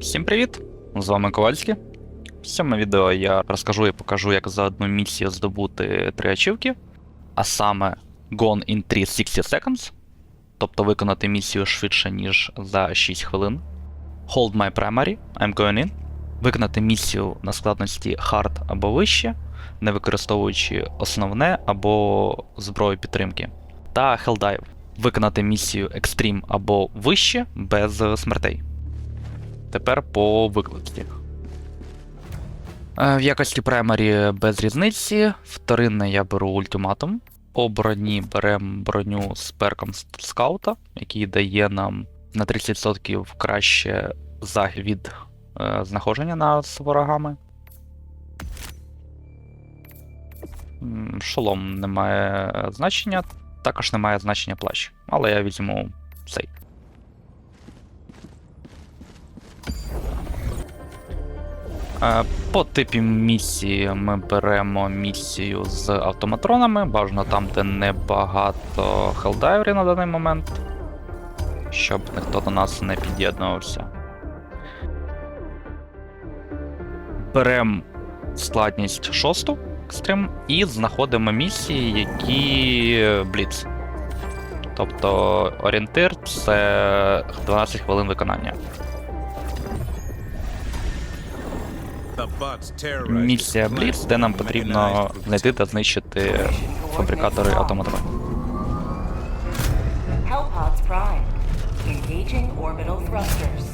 Всім привіт! З вами Ковальський. В цьому відео я розкажу і покажу, як за одну місію здобути три ачівки, а саме Gone in 360 Seconds, тобто виконати місію швидше, ніж за 6 хвилин. Hold my primary, I'm going in. Виконати місію на складності Hard або вище, не використовуючи основне або зброю підтримки. Та Helldive. Виконати місію Extreme або вище без смертей. Тепер по виклиці. Е, В якості праймарі без різниці. Вторинне я беру ультиматум. По броні беремо броню з перком скаута, який дає нам на 30% краще за від е, знаходження над ворогами. Шолом не має значення, також не має значення плащ. Але я візьму цей. По типі місії ми беремо місію з автоматронами, бажано там, де небагато хелдайверів на даний момент, щоб ніхто до нас не під'єднувався. Беремо складність шосту екстрим і знаходимо місії, які бліц. Тобто орієнтир це 12 хвилин виконання. Місія Бліц, де нам потрібно знайти та знищити фабрикатори thrusters.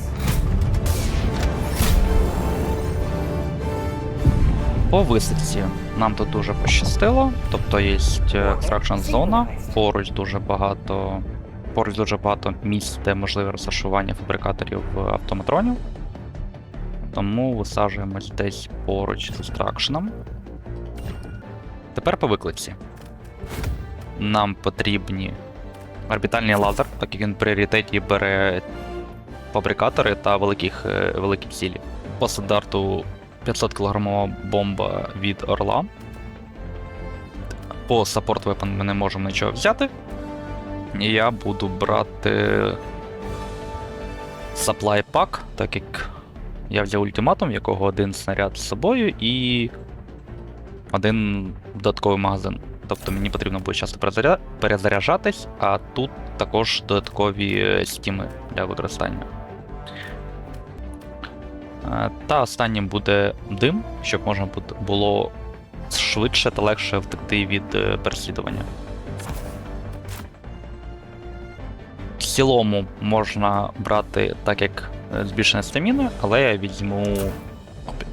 По висадці нам тут дуже пощастило, тобто є екстракшн зона, поруч дуже багато. Поруч дуже багато місць, де можливе розташування фабрикаторів автоматронів. Тому висаджуємось десь поруч з екстракшеном. Тепер по виклиці. Нам потрібні орбітальний лазер, так як він в пріоритеті бере фабрикатори та великих, е, великі цілі. По стандарту 500 кг бомба від Орла. По саппорт weapon ми не можемо нічого взяти. Я буду брати supply pack, так як я взяв ультиматум, якого один снаряд з собою і один додатковий магазин. Тобто мені потрібно буде часто перезаряджатись, а тут також додаткові е, стіми для використання. Е, Та останнім буде дим, щоб можна було швидше та легше втекти від е, переслідування. В цілому можна брати так як збільшення стаміни, але я візьму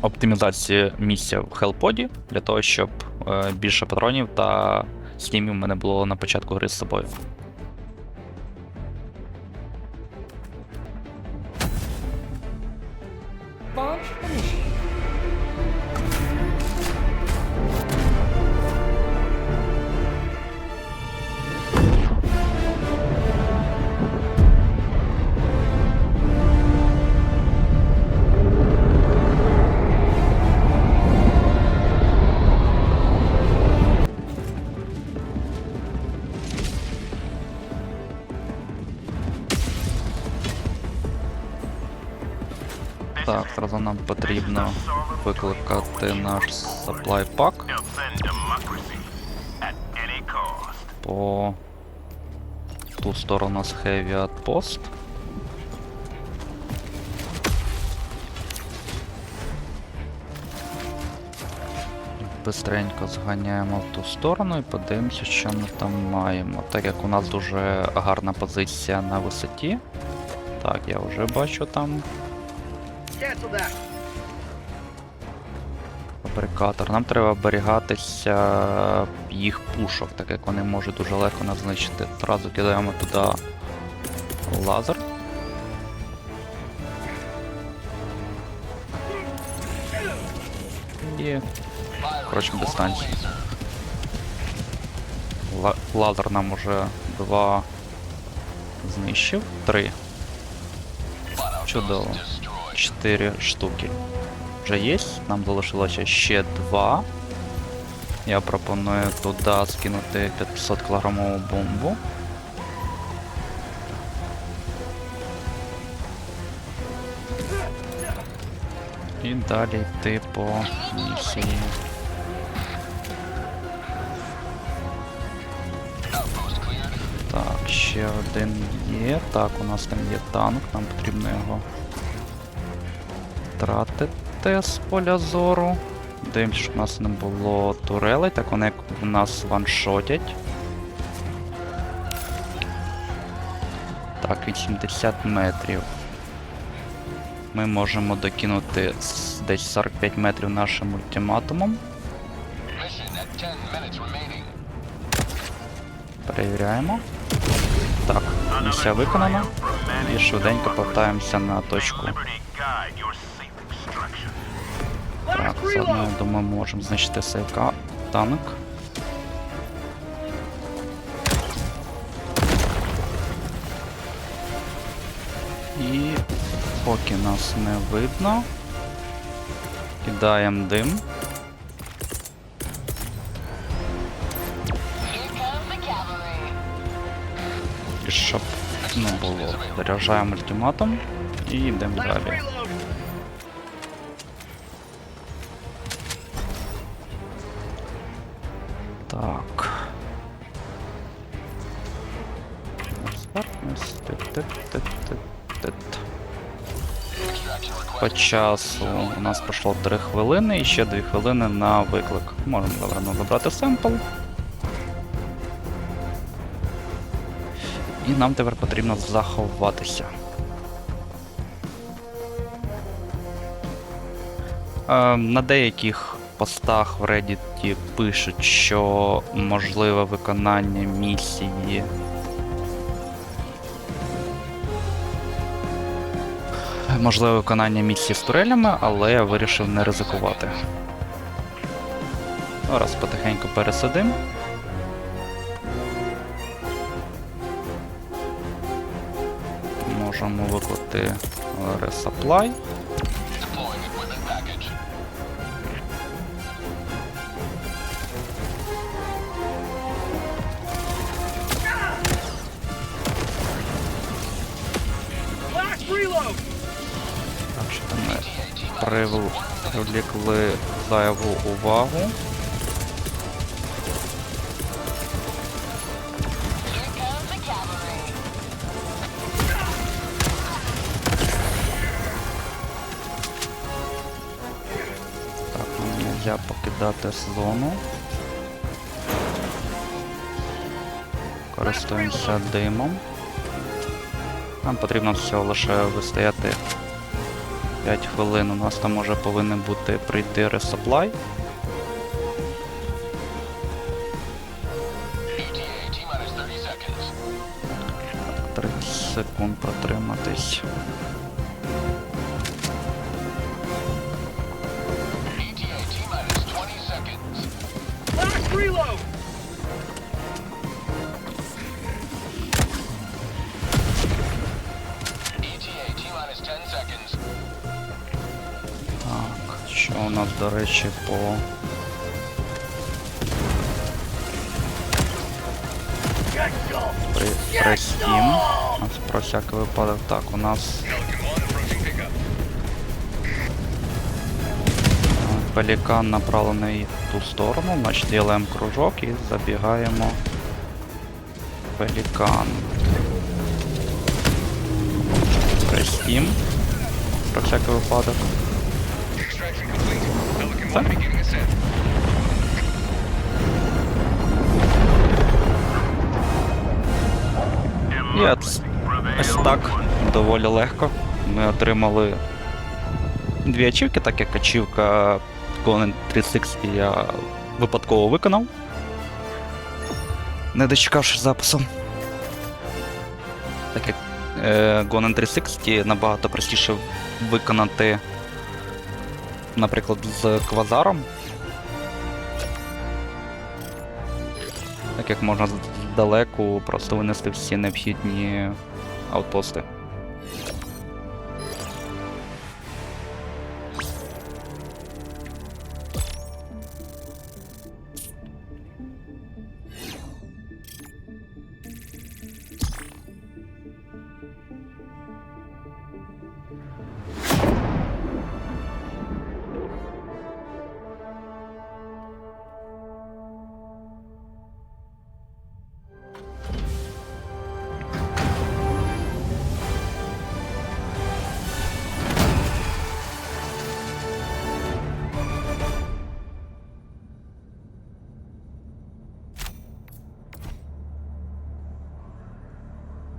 оптимізацію місця в хелподі для того, щоб е, більше патронів та снімів в мене було на початку гри з собою. Launch зразу нам потрібно викликати наш supply pack по ту сторону нас Heavy Outpost. Бистренько зганяємо в ту сторону і подивимося, що ми там маємо. Так як у нас дуже гарна позиція на висоті. Так, я вже бачу там фабрикатор. Нам треба оберігатися їх пушок, так як вони можуть дуже легко нас знищити. Зразу кидаємо туди лазер. І коротше дистанцію. Лазер нам уже два знищив. Три. Чудово. Чотири штуки. Вже є. Нам залишилося ще два. Я пропоную туди скинути 500 кілограмову бомбу. І далі йти по місії. Так, ще один є. Так, у нас там є танк, нам потрібно його тратити з поля зору. Дивимось, щоб у нас не було турелей, так вони як в нас ваншотять. Так, 80 метрів. Ми можемо докинути десь 45 метрів нашим ультиматумом. Mission at 10 minutes remaining. Перевіряємо. Так, місія виконана. І швиденько повертаємося на точку. Так, заодно, я думаю, можемо знищити сейка танк. І поки нас не видно, кидаємо дим. І щоб не було. Заряджаємо ультиматум і йдемо далі. По часу у нас пройшло 3 хвилини і ще 2 хвилини на виклик. Можемо заверно забрати семпл. І нам тепер потрібно заховатися. Е, на деяких постах в Reddit пишуть, що можливе виконання місії можливе виконання місії з турелями, але я вирішив не ризикувати. Зараз потихеньку пересидим. Можемо виклати resupply. Deploying привл- привлекли зайву увагу. Так, нам нельзя покидати зону. Користуємося димом. Нам потрібно всього лише вистояти 5 хвилин. У нас там може повинен бути прийти ресаплай. Minus 30 seconds. 30 секунд протриматись. ETA що у нас, до речі, по. При. У нас про всякий випадок. Так, у нас. Пелікан направлений в ту сторону, значить ділаємо кружок і забігаємо. Пелікан. Престім. Про всякий випадок. Так. І ось так доволі легко. Ми отримали дві ачівки, так як ачівка Conan 360 я випадково виконав. Не дочекавшись запису. Так як е, Conan 360 набагато простіше виконати, наприклад, з квазаром. Так як можна здалеку просто винести всі необхідні аутпости.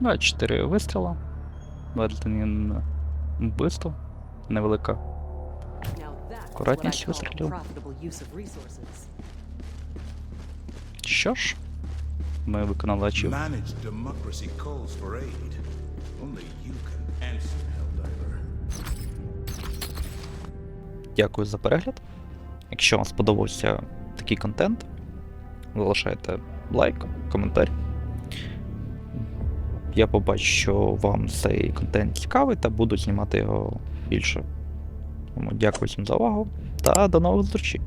24 вистріла. Ведення вбивство. Невелика. Акуратність вистрілів. Що ж, ми виконали ачів. Дякую за перегляд. Якщо вам сподобався такий контент, залишайте лайк, коментар. Я побачу, що вам цей контент цікавий та буду знімати його більше. Тому дякую всім за увагу та до нових зустрічей.